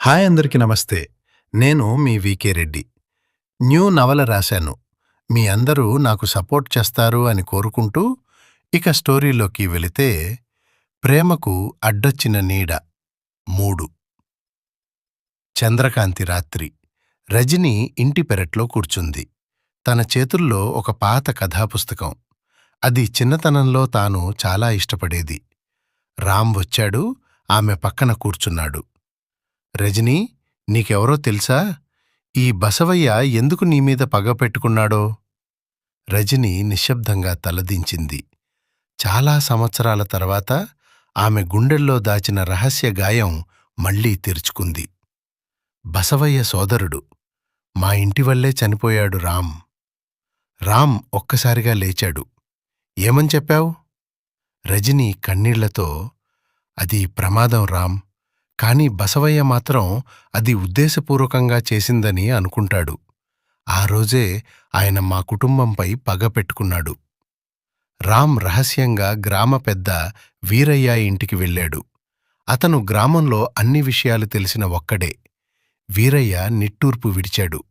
Hi అందరికీ నమస్తే. నేను మీ వికే రెడ్డి. న్యూ నవల రాశాను. మీ అందరూ నాకు సపోర్ట్ చేస్తారు అని కోరుకుంటూ ఇక స్టోరీలోకి వెళితే ప్రేమకు అడ్డొచ్చిన నీడ మూడు. చంద్రకాంతి రాత్రి. రజని ఇంటి పెరట్లో కూర్చుంది. తన చేతుల్లో ఒక పాత కథాపుస్తకం. అది చిన్నతనంలో తాను చాలా ఇష్టపడేది. రామ్ వచ్చాడు ఆమె పక్కన కూర్చున్నాడు. రజనీ నీకెవరో తెలుసా? ఈ బసవయ్య ఎందుకు నీమీద పగ పెట్టుకున్నాడో? రజని నిశ్శబ్దంగా తలదించింది. చాలా సంవత్సరాల తర్వాత ఆమె గుండెల్లో దాచిన రహస్య గాయం మళ్ళీ తెరుచుకుంది. బసవయ్య సోదరుడు మా ఇంటివల్లే చనిపోయాడు రామ్. రామ్ ఒక్కసారిగా లేచాడు. ఏమని చెప్పావు? రజని కన్నీళ్ళతో అది ప్రమాదం రామ్. కాని బసవయ్య మాత్రం అది ఉద్దేశపూర్వకంగా చేసిందని అనుకుంటాడు. ఆ రోజే ఆయన మా కుటుంబంపై పగ పెట్టుకున్నాడు. రామ్ రహస్యంగా గ్రామ పెద్ద వీరయ్య ఇంటికి వెళ్ళాడు. అతను గ్రామంలో అన్ని విషయాలు తెలిసిన ఒక్కడే. వీరయ్య నిట్టూర్పు విడిచాడు.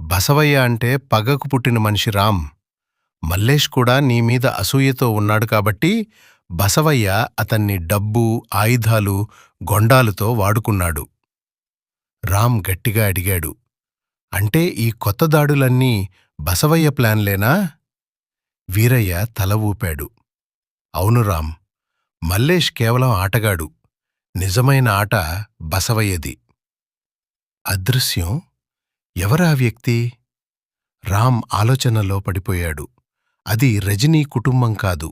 బసవయ్య అంటే పగకు పుట్టిన మనిషి రామ్. మల్లేష్ కూడా నీమీద అసూయతో ఉన్నాడు కాబట్టి బసవయ్య అతన్ని డబ్బు ఆయుధాలు గొండాలుతో వాడుకున్నాడు. రామ్ గట్టిగా అడిగాడు అంటే ఈ కొత్త దాడులన్నీ బసవయ్య ప్లాన్లేనా? వీరయ్య తల ఊపాడు అవును రామ్ మల్లేష్ కేవలం ఆటగాడు నిజమైన ఆట బసవయ్యది. అదృశ్యం? ఎవరా వ్యక్తి? రామ్ ఆలోచనలో పడిపోయాడు అది రజనీ కుటుంబం కాదు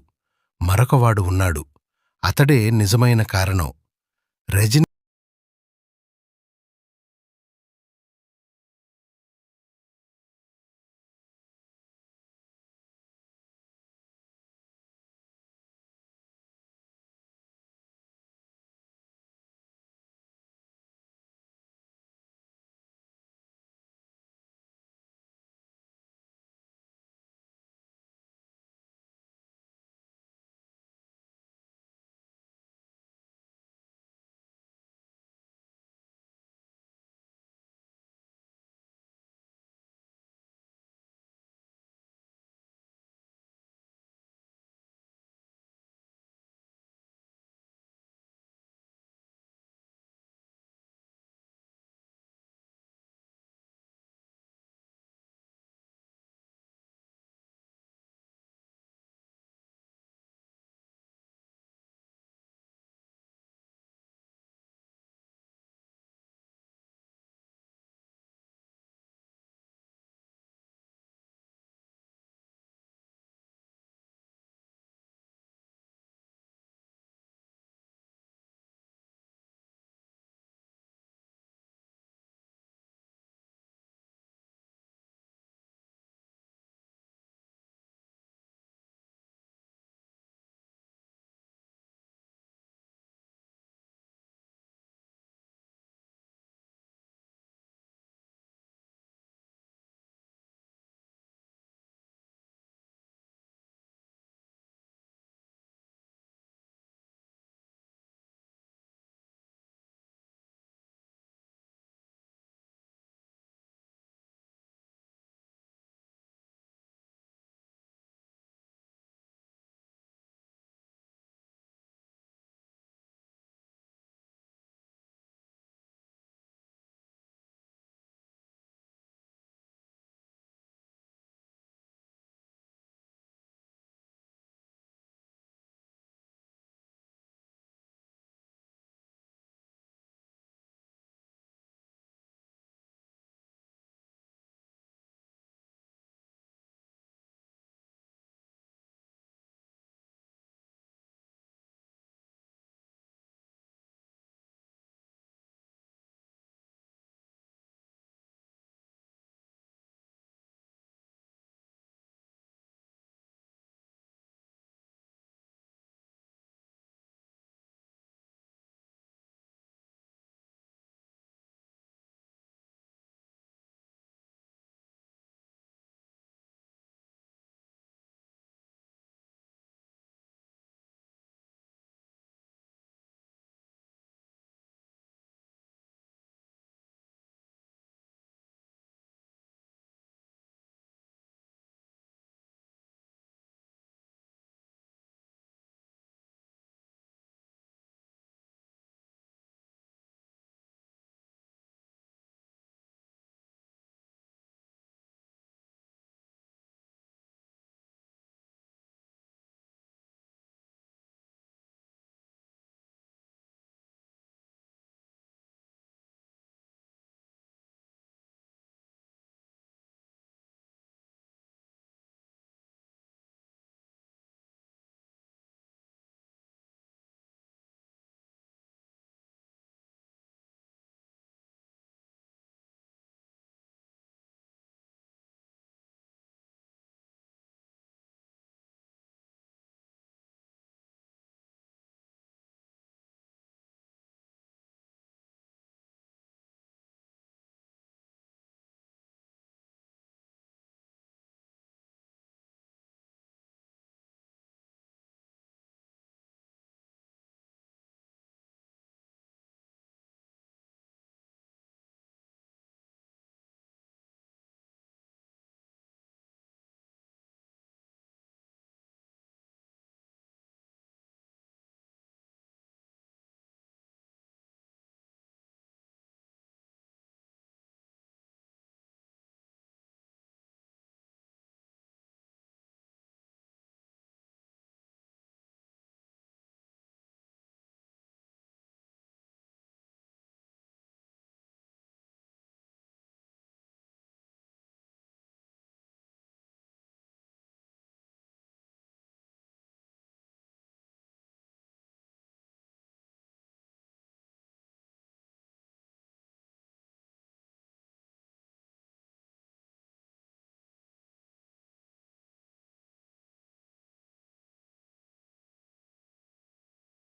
మరొకవాడు ఉన్నాడు. అతడే నిజమైన కారణం. రజని